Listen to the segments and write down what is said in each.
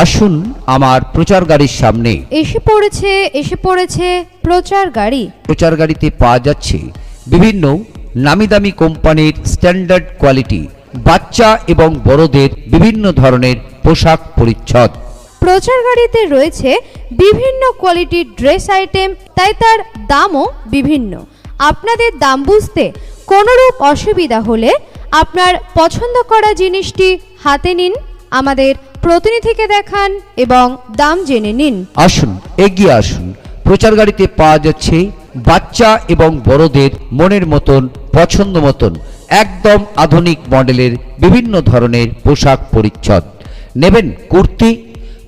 আসুন আমার প্রচার গাড়ির সামনে। এসে পড়েছে এসে পড়েছে প্রচার গাড়ি প্রচার গাড়িতে পাওয়া যাচ্ছে বিভিন্ন নামি দামি কোম্পানির স্ট্যান্ডার্ড কোয়ালিটি বাচ্চা এবং বড়দের বিভিন্ন ধরনের পোশাক পরিচ্ছদ। প্রচার গাড়িতে রয়েছে বিভিন্ন কোয়ালিটির ড্রেস আইটেম তাই তার দামও বিভিন্ন। আপনাদের দাম বুঝতে কোনোরূপ অসুবিধা হলে আপনার পছন্দ করা জিনিসটি হাতে নিন আমাদের প্রতিনিধিকে দেখান এবং দাম জেনে নিন। আসুন এগিয়ে আসুন। প্রচার গাড়িতে পাওয়া যাচ্ছে বাচ্চা এবং বড়দের মনের মতন পছন্দ মতন একদম আধুনিক মডেলের বিভিন্ন ধরনের পোশাক পরিচ্ছদ। নেবেন কুর্তি?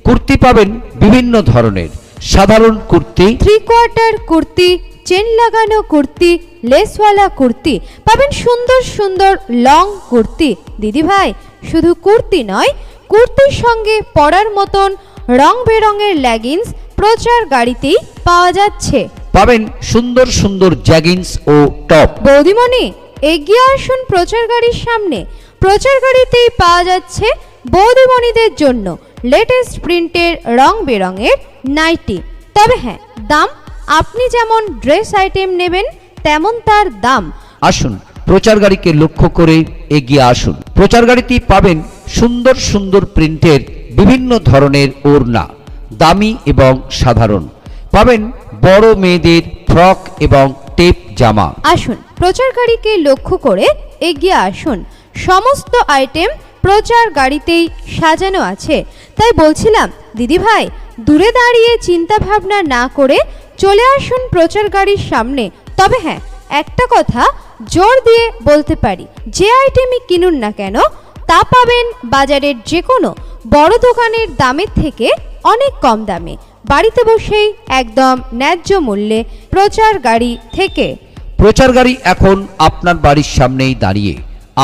কুর্তি পাবেন বিভিন্ন ধরনের। সাধারণ kurti? Three quarter kurti chain লাগানো কুর্তি লেসওয়ালা কুর্তি পাবেন সুন্দর সুন্দর লং কুর্তি। দিদি ভাই শুধু কুর্তি নয় কুর্তির সঙ্গে পরার মতন রং বেরঙের লেগিংস প্রচার গাড়িতেই পাওয়া যাচ্ছে। পাবেন সুন্দর সুন্দর জ্যাগিংস ও টপ বৌদিমণি এগিয়ে আসুন প্রচার গাড়ির সামনে। প্রচার গাড়িতেই পাওয়া যাচ্ছে বৌদিমণিদের জন্য লেটেস্ট প্রিন্টের রং বেরঙের নাইটি তবে হ্যাঁ দাম আপনি যেমন ড্রেস আইটেম নেবেন তেমন তার দাম। আসুন প্রচার গাড়িকে লক্ষ্য করে এগিয়ে আসুন। প্রচার গাড়িতেই পাবেন সুন্দর সুন্দর প্রিন্টের বিভিন্ন ধরনের ওড়না, দামি এবং সাধারণ। পাবেন বড় মেয়েদের ফ্রক এবং টেপ জামা। আসুন প্রচার গাড়িকে লক্ষ্য করে এগিয়ে আসুন। সমস্ত আইটেম প্রচার গাড়িতেই সাজানো আছে। তাই বলছিলাম, দিদি ভাই, দূরে দাঁড়িয়ে চিন্তা ভাবনা না করে চলে আসুন প্রচার গাড়ির সামনে। তবে হ্যাঁ একটা কথা জোর দিয়ে বলতে পারি, যে আইটেমই কিনুন না কেন তা পাবেন বাজারের যে কোনো বড় দোকানের দামের থেকে অনেক কম দামে। বাড়িতে বসেই একদম ন্যায্য মূল্যে প্রচার গাড়ি থেকে। প্রচার গাড়ি এখন আপনার বাড়ির সামনেই দাঁড়িয়ে।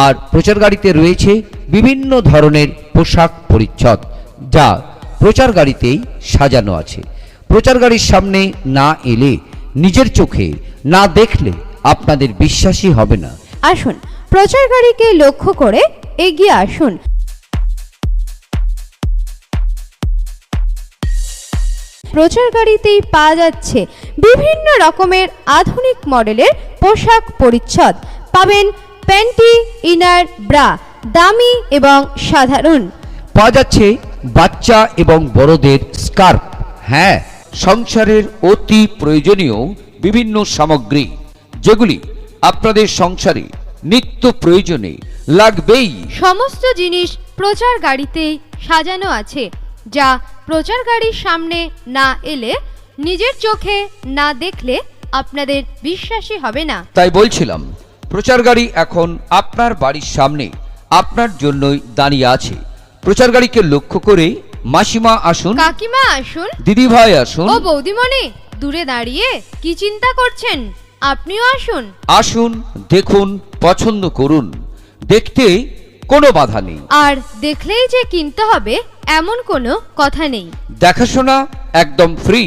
আর প্রচার গাড়িতে রয়েছে বিভিন্ন ধরনের পোশাক পরিচ্ছদ যা প্রচার গাড়িতেই সাজানো আছে। প্রচার গাড়ির সামনে না এলে নিজের চোখে না দেখলে আপনাদের বিশ্বাসই হবে না। আসুন প্রচার গাড়িকে লক্ষ্য করে এগিয়ে আসুন। প্রচার গাড়িতেই পাওয়া যাচ্ছে বিভিন্ন রকমের আধুনিক মডেলের পোশাক পরিচ্ছদ। পাবেন প্যান্টি, ইনার, ব্রা, দামি এবং সাধারণ। পাওয়া যাচ্ছে বাচ্চা এবং বড়দের স্কার্ফ। হ্যাঁ সংসারের অতি প্রয়োজনীয় বিভিন্ন সামগ্রী, যেগুলি আপনাদের সংসারে নিত্য প্রয়োজনে লাগবেই। সমস্ত জিনিস প্রচার গাড়িতেই সাজানো আছে যা প্রচার গাড়ির সামনে না এলে নিজের চোখে না দেখলে আপনাদের বিশ্বাসই হবে না। তাই বলছিলাম প্রচার গাড়ি এখন আপনার বাড়ির সামনে আপনার জন্যই দাঁড়িয়ে আছে। প্রচার গাড়িকে লক্ষ্য করে মাসিমা আসুন। কাকিমা আসুন। দিদি ভাই আসুন। ও বৌদিমণি দূরে দাঁড়িয়ে কি চিন্তা করছেন? আপনিও আসুন। আসুন দেখুন পছন্দ করুন দেখতে কোনো বাধা নেই। আর দেখলেই যে কিনতে হবে এমন কোনো কথা নেই। দেখাশোনা একদম ফ্রি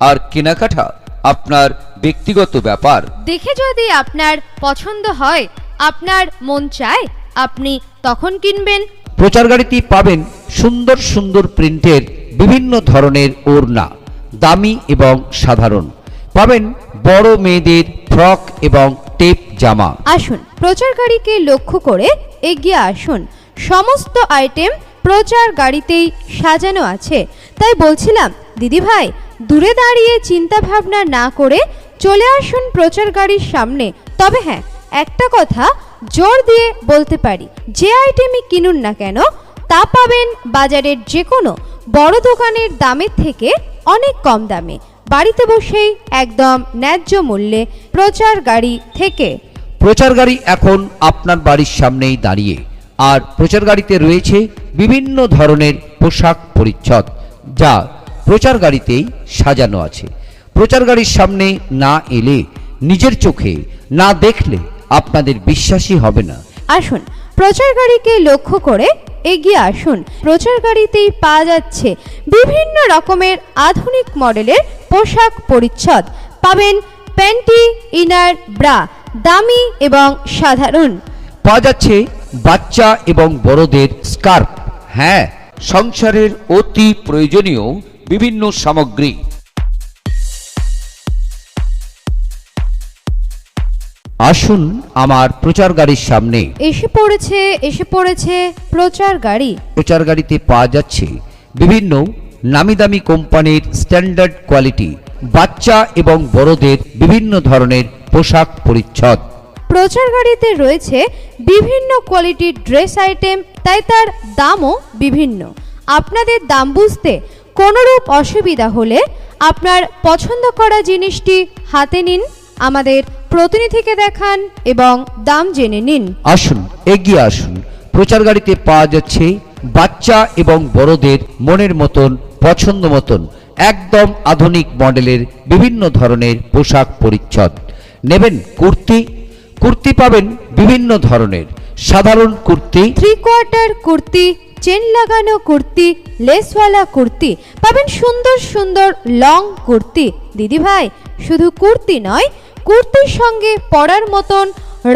আর কেনাকাটা আপনার ব্যক্তিগত ব্যাপার। দেখে যদি আপনার পছন্দ হয় আপনার মন চায় আপনি তখন কিনবেন। প্রচার গাড়িতে পাবেন সুন্দর সুন্দর প্রিন্টের বিভিন্ন ধরনের ওড়না দামি এবং সাধারণ। পাবেন বড় মেয়েদের ফ্রক এবং টেপ জামা। আসুন প্রচার গাড়িকে লক্ষ্য করে এগিয়ে আসুন। সমস্ত আইটেম প্রচার গাড়িতেই সাজানো আছে। তাই বলছিলাম, দিদি ভাই, দূরে দাঁড়িয়ে চিন্তা ভাবনা না করে চলে আসুন প্রচার গাড়ির সামনে। তবে হ্যাঁ একটা কথা জোর দিয়ে বলতে পারি, যে আইটেমই কিনুন না কেন, তা পাবেন বাজারের যে কোনো বড় দোকানের দামের থেকে অনেক কম দামে। বাড়িতে বসেই একদম ন্যায্য মূল্যে প্রচার গাড়ি থেকে। প্রচার গাড়ি এখন আপনার বাড়ির সামনেই দাঁড়িয়ে। আর প্রচার গাড়িতে রয়েছে বিভিন্ন ধরনের পোশাক পরিচ্ছদ যা প্রচার গাড়িতেই সাজানো আছে। প্রচার গাড়ির সামনে না এলে নিজের চোখে না দেখলে আপনাদের বিশ্বাসই হবে না। আসুন প্রচার গাড়িকে লক্ষ্য করে এগিয়ে আসুন। প্রচার গাড়িতেই পাওয়া যাচ্ছে বিভিন্ন রকমের আধুনিক মডেলের পোশাক পরিচ্ছদ। পাবেন প্যান্টি, ইনার, ব্রা, দামি এবং সাধারণ। পাওয়া যাচ্ছে বাচ্চা এবং বড়দের স্কার্ফ। হ্যাঁ সংসারের অতি প্রয়োজনীয় বিভিন্ন সামগ্রী। আসুন আমার প্রচার গাড়ির সামনে। এসে পড়েছে এসে পড়েছে প্রচার গাড়ি প্রচার গাড়িতে পাওয়া যাচ্ছে বিভিন্ন নামি দামি কোম্পানির স্ট্যান্ডার্ড কোয়ালিটি বাচ্চা এবং বড়দের বিভিন্ন ধরনের পোশাক পরিচ্ছদ। প্রচার গাড়িতে রয়েছে বিভিন্ন কোয়ালিটির ড্রেস আইটেম তাই তার দামও বিভিন্ন। আপনাদের দাম বুঝতে কোনোরূপ অসুবিধা হলে আপনার পছন্দ করা জিনিসটি হাতে নিন আমাদের প্রতিনিধিকে দেখান এবং দাম জেনে নিন। আসুন এগিয়ে আসুন। প্রচার গাড়িতে পাওয়া যাচ্ছে বাচ্চা এবং বড়দের মনের মতন পছন্দ মতন একদম আধুনিক মডেলের বিভিন্ন ধরনের পোশাক পরিচ্ছদ। নেবেন কুর্তি? কুর্তি পাবেন বিভিন্ন ধরনের। সাধারণ kurti? Three quarter kurti chain লাগানো কুর্তি লেসওয়ালা কুর্তি পাবেন সুন্দর সুন্দর লং কুর্তি। দিদি ভাই শুধু কুর্তি নয় কুর্তির সঙ্গে পরার মতন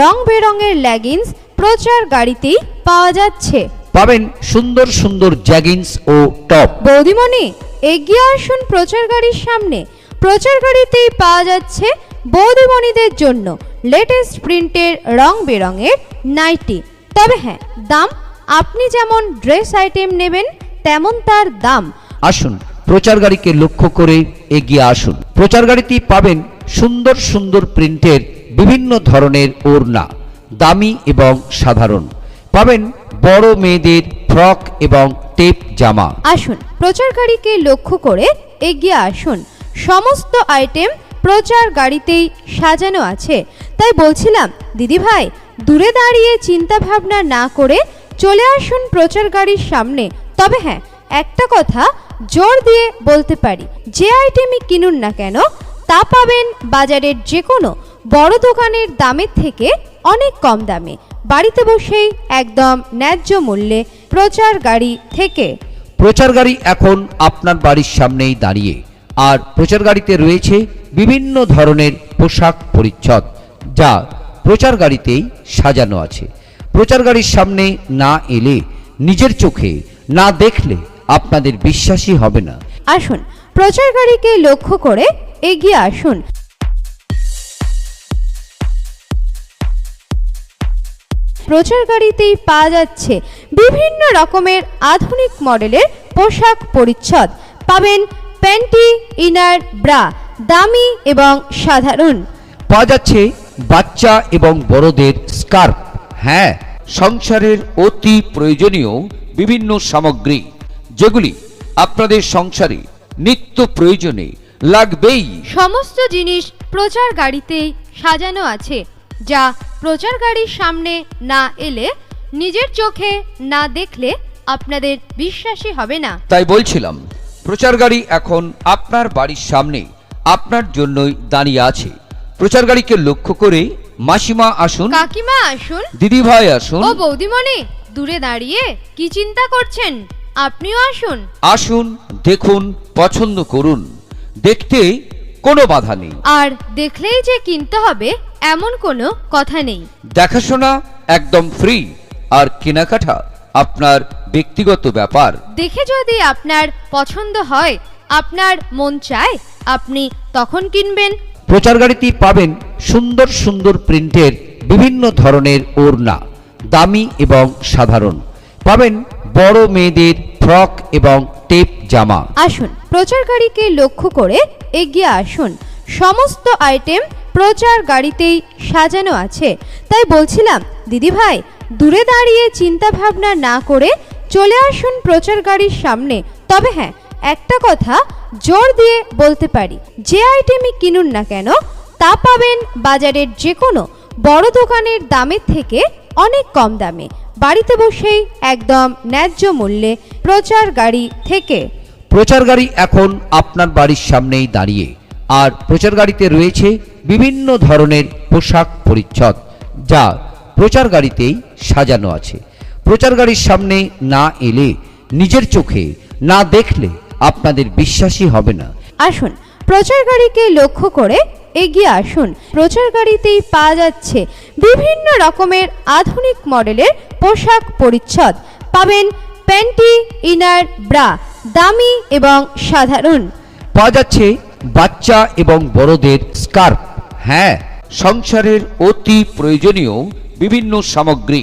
রং বেরঙের লেগিংস প্রচার গাড়িতেই পাওয়া যাচ্ছে। পাবেন সুন্দর সুন্দর জ্যাগিংস ও টপ বৌদিমণি এগিয়ে আসুন প্রচার গাড়ির সামনে। প্রচার গাড়িতেই পাওয়া যাচ্ছে বৌদিমণিদের জন্য লেটেস্ট প্রিন্টের রং বেরঙের নাইটি তবে হ্যাঁ দাম আপনি যেমন ড্রেস আইটেম নেবেন তেমন তার দাম। আসুন প্রচার গাড়িকে লক্ষ্য করে এগিয়ে আসুন। প্রচার গাড়িতে পাবেন সুন্দর সুন্দর প্রিন্টের বিভিন্ন ধরনের ওড়না দামি এবং সাধারণ। পাবেন বড় মেয়েদের ফ্রক এবং টেপ জামা। আসুন প্রচার গাড়িকে লক্ষ্য করে এগিয়ে আসুন। সমস্ত আইটেম প্রচার গাড়িতেই সাজানো আছে। তাই বলছিলাম দিদি ভাই দূরে দাঁড়িয়ে চিন্তা ভাবনা না করে চলে আসুন প্রচার গাড়ির সামনে। তবে হ্যাঁ একটা কথা জোর দিয়ে বলতে পারি, যে আইটেমই কিনুন না কেন, তা পাবেন বাজারের যে কোনো বড় দোকানের দামের থেকে অনেক কম দামে। বাড়িতে বসেই একদম ন্যায্য মূল্যে প্রচার গাড়ি থেকে। প্রচার গাড়ি এখন আপনার বাড়ির সামনেই দাঁড়িয়ে, আর প্রচার গাড়িতে রয়েছে বিভিন্ন ধরনের পোশাক পরিচ্ছদ, যা প্রচার গাড়িতেই সাজানো আছে। প্রচার গাড়ির সামনে না এলে নিজের চোখে না দেখলে আপনাদের বিশ্বাসই হবে না। আসুন প্রচার গাড়িকে লক্ষ্য করে এগিয়ে আসুন। প্রচার গাড়িতেই পাওয়া যাচ্ছে বিভিন্ন রকমের আধুনিক মডেলের পোশাক পরিচ্ছদ। পাবেন প্যান্টি ইনার ব্রা দামি এবং সাধারণ। পাওয়া যাচ্ছে বাচ্চা এবং বড়দের স্কার্ফ। হ্যাঁ সংসারের অতি প্রয়োজনীয় বিভিন্ন সামগ্রী যেগুলি আপনাদের সংসারে নিত্য প্রয়োজনে লাগবেই। সমস্ত জিনিস প্রচার গাড়িতেই সাজানো আছে যা প্রচার গাড়ির সামনে না এলে নিজের চোখে না দেখলে আপনাদের বিশ্বাসই হবে না। তাই বলছিলাম প্রচার গাড়ি এখন আপনার বাড়ির সামনে আপনার জন্যই দাঁড়িয়ে আছে। প্রচার গাড়িকে লক্ষ্য করে মাসিমা আসুন। কাকিমা আসুন। দিদি ভাই আসুন। ও বৌদিমণি দূরে দাঁড়িয়ে কি চিন্তা করছেন? আপনিও আসুন। আসুন দেখুন পছন্দ করুন। দেখতে কোনো বাধা নেই। আর দেখলেই যে কিনতে হবে এমন কোনো কথা নেই। দেখাশোনা একদম ফ্রি আর কেনাকাটা আপনার ব্যক্তিগত ব্যাপার। দেখে যদি আপনার পছন্দ হয় আপনার মন চায় আপনি তখন কিনবেন। প্রচার গাড়িতে পাবেন সুন্দর সুন্দর প্রিন্টের বিভিন্ন ধরনের ওড়না, দামি এবং সাধারণ। পাবেন বড় মেয়েদের ফ্রক এবং টেপ জামা। আসুন প্রচার গাড়িকে লক্ষ্য করে এগিয়ে আসুন। সমস্ত আইটেম প্রচার গাড়িতেই সাজানো আছে। তাই বলছিলাম, দিদি ভাই, দূরে দাঁড়িয়ে চিন্তা ভাবনা না করে চলে আসুন প্রচার গাড়ির সামনে। তবে হ্যাঁ একটা কথা জোর দিয়ে বলতে পারি, যে আইটেমই কিনুন না কেন, তা পাবেন বাজারের যে কোনো বড় দোকানের দামের থেকে অনেক কম দামে। বাড়িতে বসেই একদম ন্যায্য মূল্যে প্রচার গাড়ি থেকে। প্রচার গাড়ি এখন আপনার বাড়ির সামনেই দাঁড়িয়ে। আর প্রচার গাড়িতে রয়েছে বিভিন্ন ধরনের পোশাক পরিচ্ছদ, যা প্রচার গাড়িতেই সাজানো আছে। প্রচার গাড়ির সামনে না এলে, নিজের চোখে না দেখলে আপনাদের বিশ্বাসই হবে না। আসুন প্রচার গাড়িকে লক্ষ্য করে এগিয়ে আসুন। প্রচার গাড়িতেই পাওয়া যাচ্ছে বিভিন্ন রকমের আধুনিক মডেলের পোশাক পরিচ্ছদ। পাবেন প্যান্টি ইনার ব্রা দামি এবং সাধারণ। পাওয়া যাচ্ছে বাচ্চা এবং বড়দের স্কার্ফ। হ্যাঁ সংসারের অতি প্রয়োজনীয় বিভিন্ন সামগ্রী।